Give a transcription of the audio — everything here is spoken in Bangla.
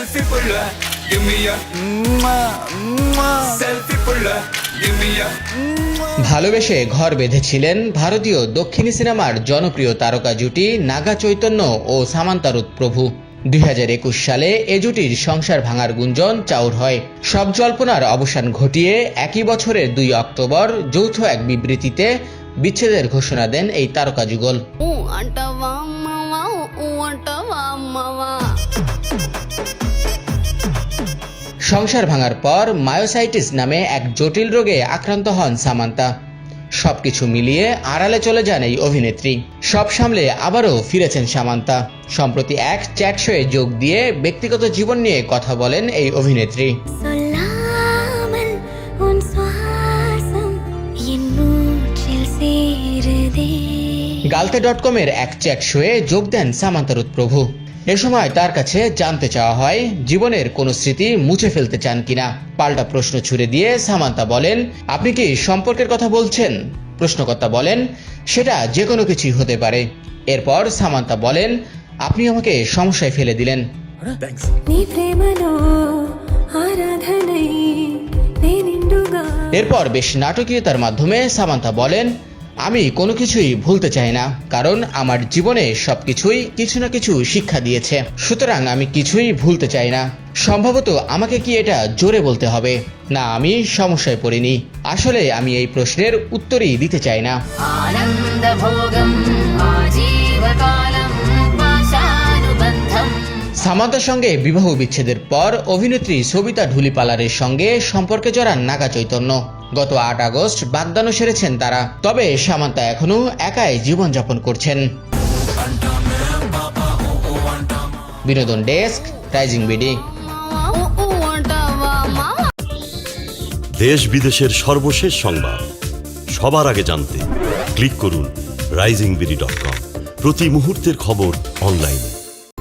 Selfie puller, give me a selfie give me a ভালোবেসে ঘর বেঁধেছিলেন ভারতীয় দক্ষিণী সিনেমার জনপ্রিয় তারকা জুটি নাগা চৈতন্য ও সামান্তারুত প্রভু। দুই হাজার একুশ সালে এ জুটির সংসার ভাঙার গুঞ্জন চাউর হয়। সব জল্পনার অবসান ঘটিয়ে একই বছরের দুই অক্টোবর যৌথ এক বিবৃতিতে বিচ্ছেদের ঘোষণা দেন এই তারকা যুগল। সংসার ভাঙার পর মায়োসাইটিস নামে এক জটিল রোগে আক্রান্ত হন সামান্তা। সবকিছু মিলিয়ে আড়ালে চলে যান এই অভিনেত্রী। সব সামলে আবারও ফিরেছেন সামান্তা। সম্প্রতি এক চ্যাট শোয়ে যোগ দিয়ে ব্যক্তিগত জীবন নিয়ে কথা বলেন এই অভিনেত্রী। গালতে ডট কমের এক চ্যাট শোয়ে যোগ দেন সামান্তারুদ প্রভু এ সময় তার কাছে জানতে চাওয়া হয় জীবনের কোনো স্মৃতি মুছে ফেলতে চান কিনা? পাল্টা প্রশ্ন ছুড়ে দিয়ে সামান্তা বলেন আপনি কি সম্পর্কের কথা বলছেন? প্রশ্নকর্তা বলেন সেটা যে কোনো কিছুই হতে পারে। এরপর সামান্তা বলেন আপনি আমাকে সমস্যায় ফেলে দিলেন। এরপর বেশ নাটকীয়তার মাধ্যমে সামান্তা বলেন আমি কোনো কিছুই ভুলতে চাই না, কারণ আমার জীবনে সব কিছুই কিছু না কিছু শিক্ষা দিয়েছে। সুতরাং আমি কিছুই ভুলতে চাই না। সম্ভবত আমাকে কি এটা জোরে বলতে হবে? না, আমি সমস্যায় পড়িনি। আসলে আমি এই প্রশ্নের উত্তরই দিতে চাই না। আনন্দ সামান্তার সঙ্গে বিবাহ বিচ্ছেদের পর অভিনেত্রী সবিতা ঢুলিপালারের সঙ্গে সম্পর্কে জড়ান নাগা চৈতন্য। গত আট আগস্ট বাগদানও সেরেছেন তারা। তবে সামান্তা এখনও একাই জীবনযাপন করছেন। বিনোদন ডেস্ক, রাইজিং বিডি। দেশ বিদেশের সর্বশেষ সংবাদ। সবার আগে জানতে ক্লিক করুন রাইজিং বিডি ডট কম। প্রতি মুহূর্তের খবর অনলাইনে।